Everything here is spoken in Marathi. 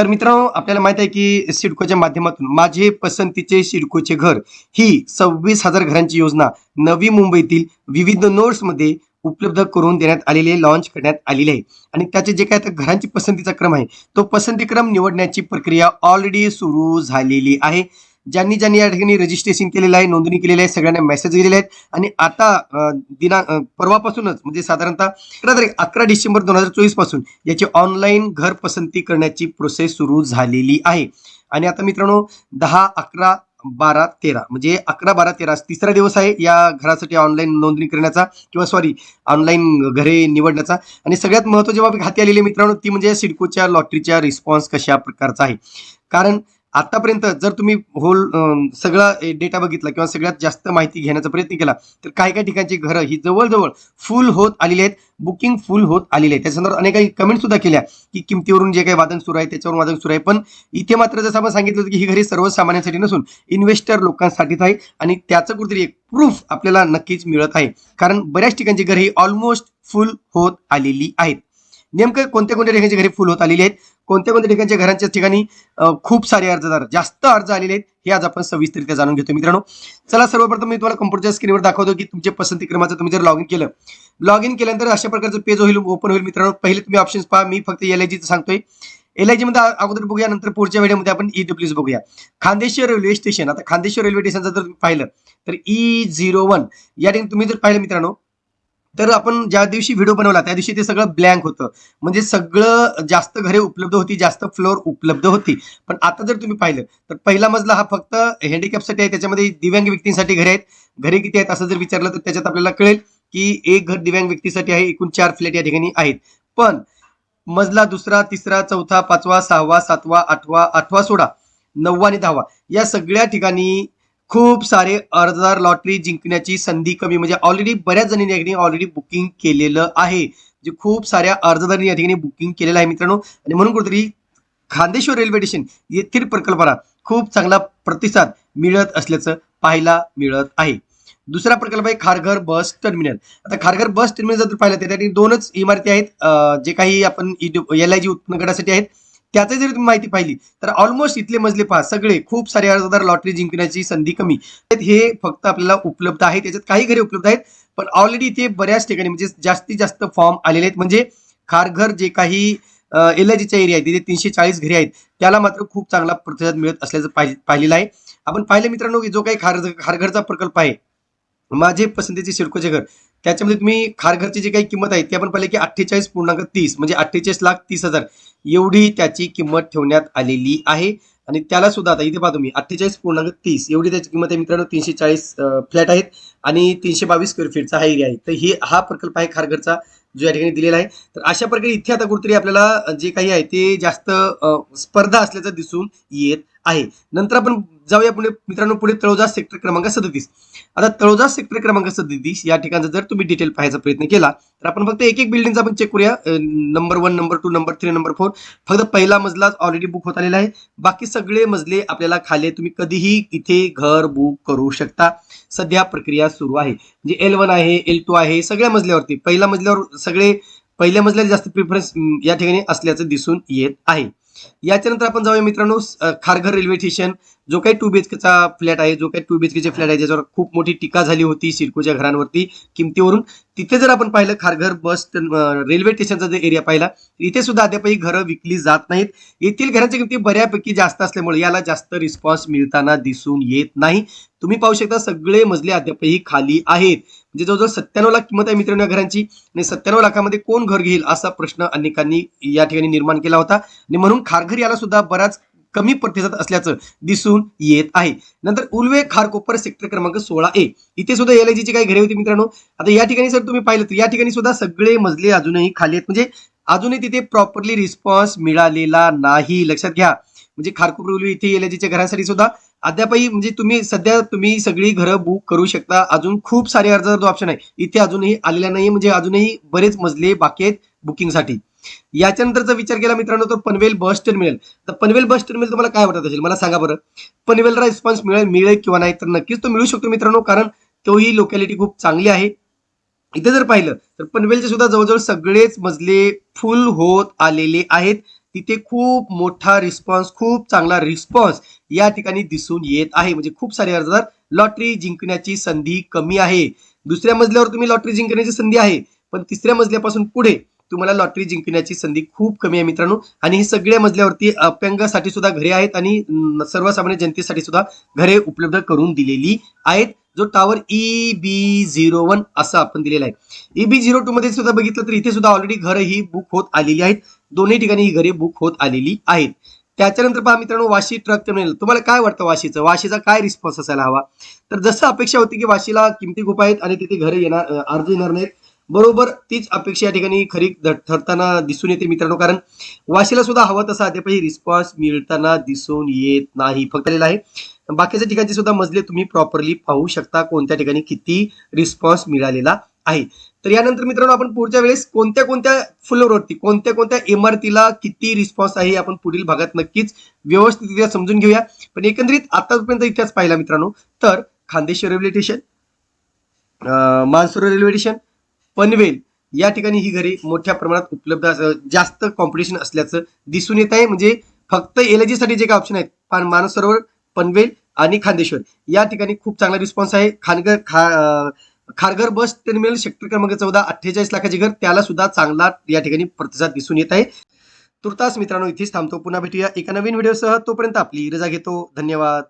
तर मित्रांनो आपल्याला माहीत आहे की सिडकोच्या माध्यमातून माझे पसंतीचे सिडकोचे घर ही सव्वीस हजार घरांची योजना नवी मुंबईतील विविध नोड्समध्ये उपलब्ध करून देण्यात आलेली लॉन्च करण्यात आलेली आहे. आणि त्याचे जे काय घरांची पसंतीचा क्रम आहे तो पसंती क्रम निवडण्याची प्रक्रिया ऑलरेडी सुरू झालेली आहे. ज्यांनी ज्यांनी या ठिकाणी रजिस्ट्रेशन केलेलं आहे नोंदणी केलेली आहे सगळ्यांना मेसेज गेलेले आहेत. आणि आता दिना परवापासूनच म्हणजे साधारणतः अकरा तारीख अकरा डिसेंबर दोन हजार चोवीसपासून याची ऑनलाईन घर पसंती करण्याची प्रोसेस सुरू झालेली आहे. आणि आता मित्रांनो दहा अकरा बारा तेरा म्हणजे अकरा बारा तेरा तिसरा दिवस आहे या घरासाठी ऑनलाईन नोंदणी करण्याचा किंवा सॉरी ऑनलाईन घरे निवडण्याचा. आणि सगळ्यात महत्त्वाची बाब हाती आलेली मित्रांनो ती म्हणजे सिडकोच्या लॉटरीच्या रिस्पॉन्स कशा प्रकारचा आहे. कारण आतापर्यंत जर तुम्ही होल सगळा डेटा बघितला किंवा सगळ्यात जास्त माहिती घेण्याचा प्रयत्न केला तर काही काही ठिकाणची घरं ही जवळजवळ फुल होत आलेली आहेत बुकिंग फुल होत आलेली आहे त्याच्यानंतर अनेक काही कमेंट सुद्धा केल्या की किमतीवरून जे काही वादन सुरू आहे त्याच्यावरून वादन सुरू आहे. पण इथे मात्र जसं आपण सांगितलं की ही घरी सर्वसामान्यांसाठी नसून इन्व्हेस्टर लोकांसाठीच आहे आणि त्याचं कुठेतरी एक प्रूफ आपल्याला नक्कीच मिळत आहे. कारण बऱ्याच ठिकाणची घरं ही ऑलमोस्ट फुल होत आलेली आहेत. नेमकं कोणत्या कोणत्या ठिकाणचे घरे फुल होत आलेली आहेत? कोणत्या कोणत्या ठिकाणच्या घरांच्या ठिकाणी खूप सारे अर्जदार जास्त अर्ज आलेले आहेत हे आज आपण सविस्तरित्या जाणून घेतो मित्रांनो. चला सर्वप्रथम मी तुम्हाला कम्प्युटरच्या स्क्रीनवर दाखवतो की तुमच्या पसंती क्रमाचं तुम्ही जर लॉग इन केलं. लॉग इन केल्यानंतर अशा प्रकारचं पेज होईल ओपन होईल मित्रांनो. पहिले तुम्ही ऑप्शन्स पहा मी फक्त एल आय जीचं सांगतोय. एलमध्ये अगोदर बघूया नंतर पुढच्या व्हिडिओमध्ये आपण ई डब्ल्यूज बघूया. खांदेश्वर रेल्वे स्टेशन आता खांदेश्वर रेल्वे स्टेशनचं जर तुम्ही पाहिलं तर ई झिरो वन या ठिकाणी तुम्ही जर पाहिलं मित्रांनो तर आपण ज्या दिवशी व्हिडिओ बनवला त्या दिवशी ते सगळं ब्लँक होतं. म्हणजे सगळं जास्त घरे उपलब्ध होती जास्त फ्लोअर उपलब्ध होती. पण आता जर तुम्ही पाहिलं तर पहिला मजला हा फक्त हँडिकॅपसाठी आहे. त्याच्यामध्ये दिव्यांग व्यक्तींसाठी घरे आहेत. घरे किती आहेत असं जर विचारलं तर त्याच्यात आपल्याला कळेल की एक घर दिव्यांग व्यक्तीसाठी आहे एकूण चार फ्लॅट या ठिकाणी आहेत. पण मजला दुसरा तिसरा चौथा पाचवा सहावा सातवा आठवा आठवा सोळा नववा आणि दहावा या सगळ्या ठिकाणी खूप सारे अर्जदार लॉटरी जिंकण्याची संधी कमी म्हणजे ऑलरेडी बऱ्याच जणांनी या ठिकाणी ऑलरेडी बुकिंग केलेलं आहे. जे खूप साऱ्या अर्जदारांनी या ठिकाणी बुकिंग केलेलं आहे मित्रांनो. आणि म्हणून कुठेतरी खांदेश्वर रेल्वे स्टेशन येथील प्रकल्पाला खूप चांगला प्रतिसाद मिळत असल्याचं पाहायला मिळत आहे. दुसरा प्रकल्प आहे खारघर बस टर्मिनल आता खारघर बस टर्मिनल जर पाहिलं तर त्या ठिकाणी दोनच इमारती आहेत. जे काही आपण एल आय जी उत्पन्न गटासाठी आहेत. त्याचं जर तुम्ही माहिती पाहिली तर ऑलमोस्ट इथले मजले पहा सगळे खूप सारे अर्जदार लॉटरी जिंकण्याची संधी कमी. हे फक्त आपल्याला उपलब्ध आहे त्याच्यात काही घरे उपलब्ध आहेत पण ऑलरेडी इथे बऱ्याच ठिकाणी म्हणजे जास्तीत जास्त फॉर्म आलेले आहेत. म्हणजे खारघर जे काही एल एरिया आहे तिथे तीनशे चाळीस घरे आहेत. त्याला मात्र खूप चांगला प्रतिसाद मिळत असल्याचं पाहि- पाहिलेलं आहे. आपण पाहिलं मित्रांनो की जो काही खार खारघरचा प्रकल्प आहे माझे पसंतीचे सिडकोचे घर. त्याच्यामध्ये तुम्ही खारघरची जी काही किंमत आहे ती आपण पाहिले की अठ्ठेचाळीस पूर्णांक तीस म्हणजे अठ्ठेचाळीस लाख तीस हजार. एवढी त्याची किंमत ठेवण्यात आलेली आहे. आणि त्याला सुद्धा आता इथे पाहा तुम्ही अठ्ठेचाळीस पूर्णांक तीस एवढी त्याची किंमत आहे मित्रांनो तीनशे चाळीस फ्लॅट आहेत. आणि तीनशे बावीस स्क्वेअर फीटचा हा एरिया आहे. तर हे हा प्रकल्प आहे खारघरचा जो या ठिकाणी दिलेला आहे. तर अशा प्रकारे इथे आता कुठेतरी आपल्याला जे काही आहे ते जास्त स्पर्धा असल्याचं दिसून येत आहे. नंतर आपण जाऊया पुढे. मित्रांनो पुढे तळोजा सेक्टर क्रमांक सदतीस. आता तळोजा सेक्टर क्रमांक सदतीस या ठिकाणचा जर तुम्ही डिटेल पाहायचा प्रयत्न केला तर आपण फक्त एक एक बिल्डिंगचा आपण चेक करूया. Number one number two number three number four फक्त पहिला मजला ऑलरेडी बुक होत आलेला आहे. बाकी सगळे मजले आपल्याला खाले तुम्ही कधीही इथे घर बुक करू शकता. सध्या प्रक्रिया सुरू आहे. म्हणजे एल वन आहे एल टू आहे सगळ्या मजल्यावरती. पहिल्या मजल्यावर सगळे पहिल्या मजल्याला जास्त प्रिफरन्स या ठिकाणी असल्याचं दिसून येत आहे. याच्यानंतर आपण जाऊया मित्रांनो खारघर रेल्वे स्टेशन. जो काही टू बीएचकेचा फ्लॅट आहे जो काही टू बीएचकेचे फ्लॅट आहे ज्याच्यावर खूप मोठी टीका झाली होती सिडकोच्या घरांवरती किमतीवरून तिथे जर आपण पाहिलं खारघर बस रेल्वे स्टेशनचा जर एरिया पाहिला इथे सुद्धा अद्यापही घरं विकली जात नाहीत. येथील घरांच्या किमती बऱ्यापैकी जास्त असल्यामुळे याला जास्त रिस्पॉन्स मिळताना दिसून येत नाही. तुम्ही पाहू शकता सगळे मजले अद्यापही खाली आहेत. म्हणजे जवळजवळ सत्त्याण्णव लाख किंमत आहे मित्रांनो घरांची. आणि सत्त्याण्णव लाखामध्ये कोण घर घेईल असा प्रश्न अनेकांनी या ठिकाणी निर्माण केला होता. आणि म्हणून खारघर याला सुद्धा बराच कमी प्रतिसाद असल्याचं दिसून येत आहे. नंतर उल्वे खारकोपर सेक्टर क्रमांक सोळा ए. इथे सुद्धा एल ची काही घरे होती मित्रांनो. आता या ठिकाणी जर तुम्ही पाहिलं तर या ठिकाणी सुद्धा सगळे मजले अजूनही खाली आहेत. म्हणजे अजूनही तिथे प्रॉपरली रिस्पॉन्स मिळालेला नाही. लक्षात घ्या. म्हणजे खारकोपर उल्वे इथे एल घरांसाठी सुद्धा अद्यापही म्हणजे तुम्ही सध्या तुम्ही सगळी घरं बुक करू शकता. अजून खूप सारे अर्ज ऑप्शन आहे. इथे अजूनही आलेला नाही. म्हणजे अजूनही बरेच मजले बाकी आहेत बुकिंगसाठी याच्यानंतर जर विचार केला मित्रांनो तर पनवेल बस टर्मिनल तर पनवेल बस टर्मिनल तुम्हाला काय वाटत असेल? मला सांगा बरं. पनवेलला रिस्पॉन्स मिळेल मिळेल किंवा नाही तर नक्कीच तो मिळू शकतो मित्रांनो कारण तोही लोकॅलिटी खूप चांगली आहे. इथे जर पाहिलं तर पनवेलचे सुद्धा जवळजवळ सगळेच मजले फुल होत आलेले आहेत. तिथे खूप मोठा रिस्पॉन्स खूप चांगला रिस्पॉन्स या ठिकाणी दिसून येत आहे. म्हणजे खूप सारे अर्जदार लॉटरी जिंकण्याची संधी कमी आहे. दुसऱ्या मजल्यावर तुम्ही लॉटरी जिंकण्याची संधी आहे. पण तिसऱ्या मजल्यापासून पुढे तुम्हाला लॉटरी जिंकण्याची संधी खूप कमी आहे मित्रांनो. आणि ही सगळ्या मजल्यावरती अपंगासाठी सुद्धा घरे आहेत आणि सर्वसामान्य जनतेसाठी सुद्धा घरे उपलब्ध करून दिलेली आहेत. जो tower E B zero one असं आपण दिलेला आहे. ई बी झिरो टू मध्ये सुद्धा बघितलं तर इथे सुद्धा ऑलरेडी घरं ही बुक होत आलेली आहेत. दोन्ही ठिकाणी ही घरे बुक होत आलेली आहेत. त्याच्यानंतर पहा मित्रांनो वाशी ट्रक टर्मिनल तुम्हाला काय वाटतं वाशीचं? वाशीचा काय रिस्पॉन्स असायला हवा? तर जसं अपेक्षा होती की वाशीला किमती खूप आहेत आणि तिथे घरं येणार अर्ज येणार नाहीत बरोबर तीच अपेक्षा या ठिकाणी खरी ठरताना दिसून येते मित्रांनो. कारण वाशीला सुद्धा हवं तसा अद्यापही रिस्पॉन्स मिळताना दिसून येत नाही. फक्त आलेला आहे. बाकीच्या ठिकाणचे सुद्धा मजले तुम्ही प्रॉपरली पाहू शकता कोणत्या ठिकाणी किती रिस्पॉन्स मिळालेला आहे. तर यानंतर मित्रांनो आपण पुढच्या वेळेस कोणत्या कोणत्या फ्लोअरवरती कोणत्या कोणत्या इमारतीला किती रिस्पॉन्स आहे आपण पुढील भागात नक्कीच व्यवस्थितरित्या समजून घेऊया. पण एकंदरीत आतापर्यंत इतिहास पाहिला मित्रांनो. तर Khandeshwar railway station Mansur railway station Panvel या ठिकाणी ही घरे मोठ्या प्रमाणात उपलब्ध अस- जास्त कॉम्पिटिशन असल्याचं दिसून येत आहे. म्हणजे फक्त एलसाठी जे काही ऑप्शन आहेत पान- मानसरोवर पनवेल आणि खांदेश्वर या ठिकाणी खूप चांगला रिस्पॉन्स आहे. खानगर खा खारघर बस टर्मिनल सेक्टर क्रमांक चौदा अठ्ठेचाळीस लाखाचे घर त्याला सुद्धा चांगला या ठिकाणी प्रतिसाद दिसून येत आहे. तुर्तास मित्रांनो इथेच थांबतो. पुन्हा भेटूया एका नवीन व्हिडिओसह तोपर्यंत आपली रजा घेतो. धन्यवाद.